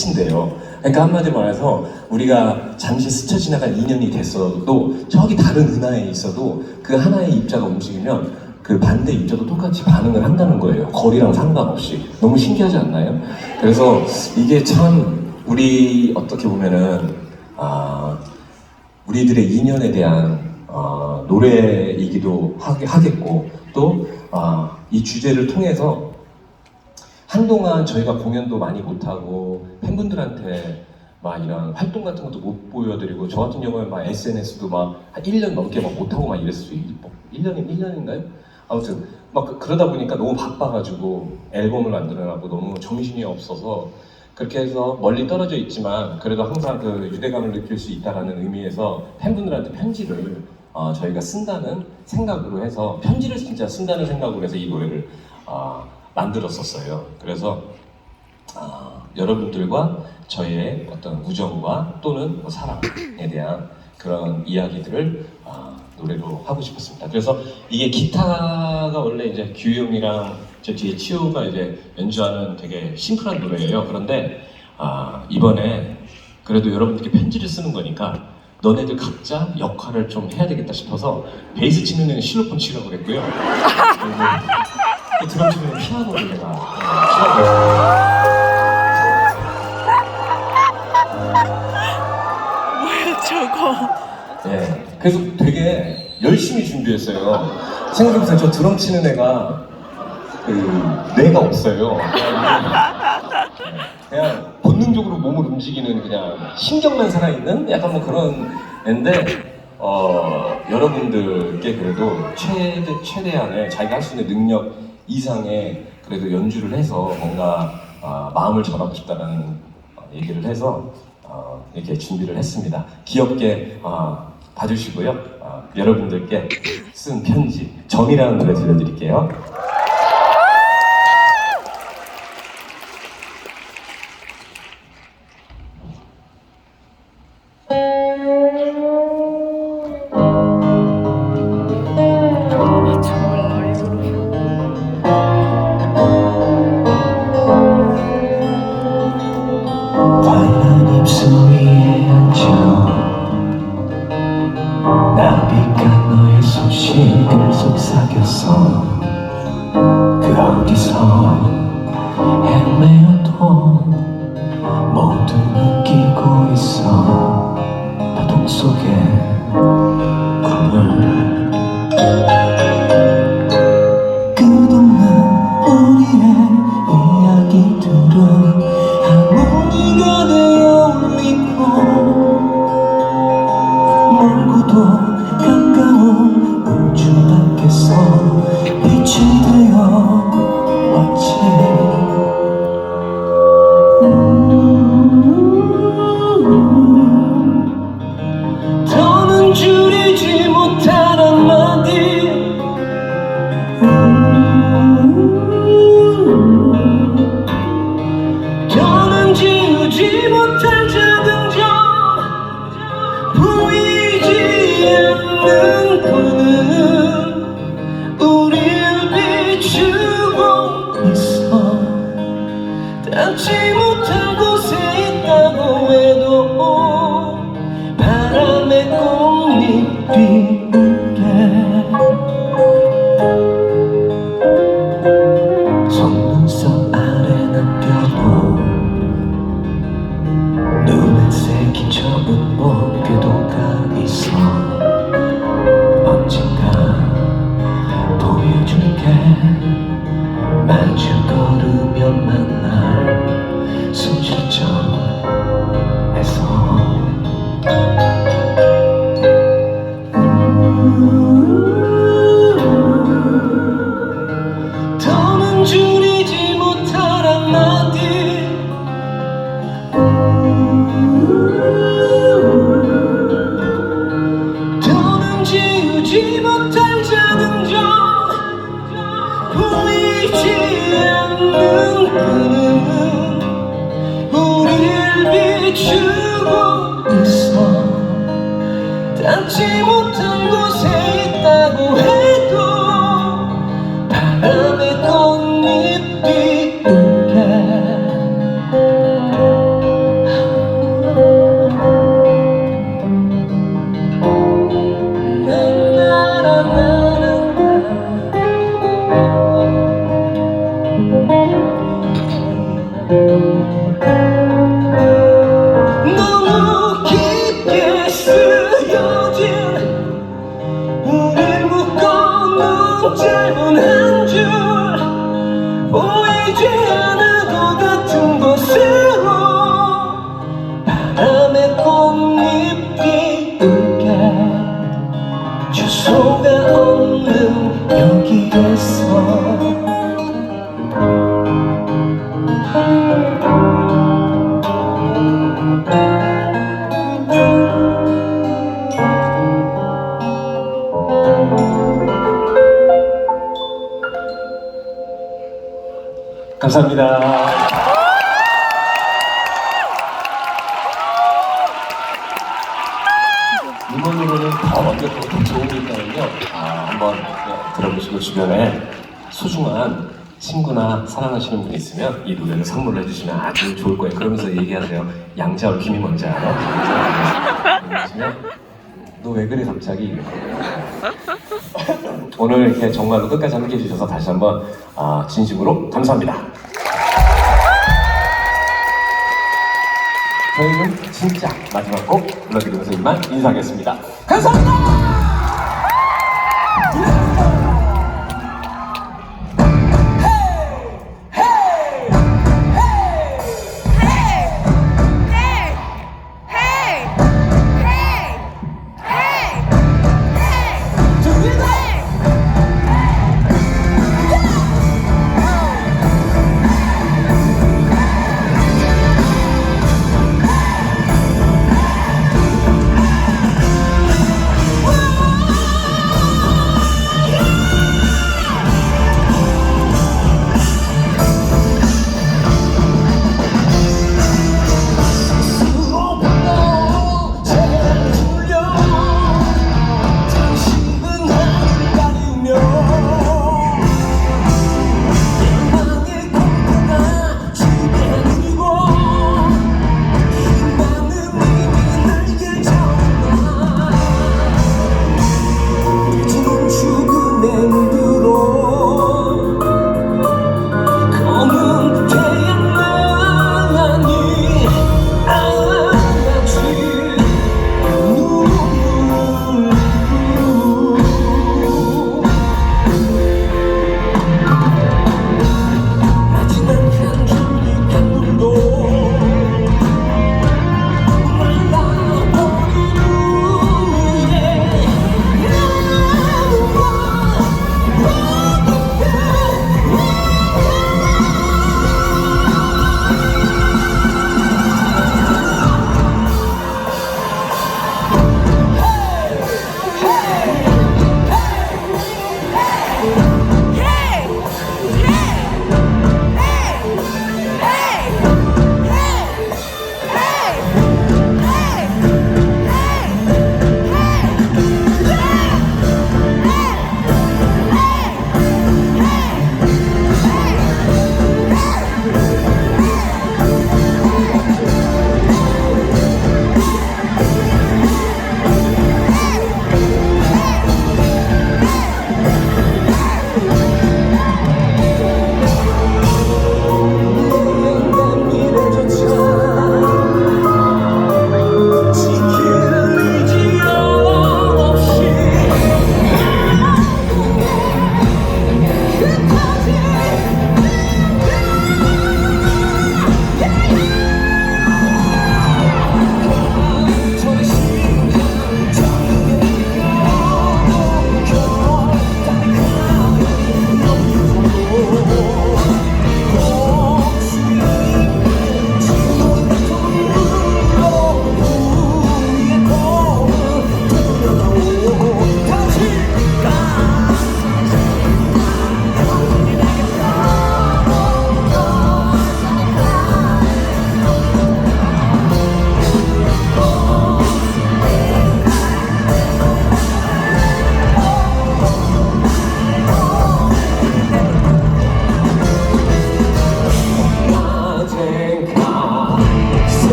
친대요. 그러니까 한마디로 말해서 우리가 잠시 스쳐 지나간 인연이 됐어도 저기 다른 은하에 있어도 그 하나의 입자가 움직이면 그 반대 입자도 똑같이 반응을 한다는 거예요. 거리랑 상관없이. 너무 신기하지 않나요? 그래서 이게 참 우리 어떻게 보면은 아 우리들의 인연에 대한 어, 노래이기도 하겠고 또이 주제를 통해서 한동안 저희가 공연도 많이 못하고 팬분들한테 막 이런 활동 같은 것도 못 보여드리고 저 같은 경우에 막 SNS도 막 한 1년 넘게 막 못하고 막 이랬어요. 1년이, 1년인가요? 아무튼 막 그, 러다 보니까 너무 바빠가지고 앨범을 만들어라고 너무 정신이 없어서 그렇게 해서 멀리 떨어져 있지만 그래도 항상 그 유대감을 느낄 수 있다라는 의미에서 팬분들한테 편지를 어, 저희가 쓴다는 생각으로 해서 편지를 진짜 쓴다는 생각으로 해서 이 노래를 어, 만들었었어요. 그래서 아, 여러분들과 저의 어떤 우정과 또는 뭐 사랑에 대한 그런 이야기들을 아, 노래로 하고 싶었습니다. 그래서 이게 기타가 원래 이제 규 형이랑 저 뒤에 치호가 이제 연주하는 되게 심플한 노래예요. 그런데 아, 이번에 그래도 여러분들께 편지를 쓰는 거니까 너네들 각자 역할을 좀 해야 되겠다 싶어서 베이스 치는 애는 실로폰 치라고 그랬고요. 그리고 드럼 치는 애는 피아노를 내가 어, 치라고 했어요. 뭐야 저거 예. 그래서 되게 열심히 준비했어요. 생각해보세요. 저 드럼 치는 애가 그 뇌가 없어요. 그냥, 그냥 본능적으로 몸을 움직이는 그냥 신경만 살아있는 약간 뭐 그런 애인데 어, 여러분들께 그래도 최대, 최대한의 자기가 할 수 있는 능력 이상의 그래도 연주를 해서 뭔가 아, 마음을 전하고 싶다라는 어, 얘기를 해서 어, 이렇게 준비를 했습니다. 귀엽게 아, 봐주시고요. 아, 여러분들께 쓴 편지 점이라는 노래 들려드릴게요. 어디서 헤매어도 모두 느끼고 있어. 파동 속에 边 지우지 못할 작은 점 보이지 않는 꿈은 우리를 비추고 있어. 닿지 그 걱정은 한 줄 보이지 감사합니다. 음원으로는 더 좋은 게 있다면요. 아, 한번 들어보시고 주변에 소중한 친구나 사랑하시는 분이 있으면 이 노래를 선물로 해주시면 아주 좋을 거예요. 그러면서 얘기하세요. 양자 얽힘이 뭔지 알아? 너 왜 그래 갑자기? 오늘 이렇게 정말로 끝까지 함께 해주셔서 다시 한번 아, 진심으로 감사합니다. 저희는 진짜 마지막 곡 불러드리면서 이만 인사하겠습니다. 감사합니다!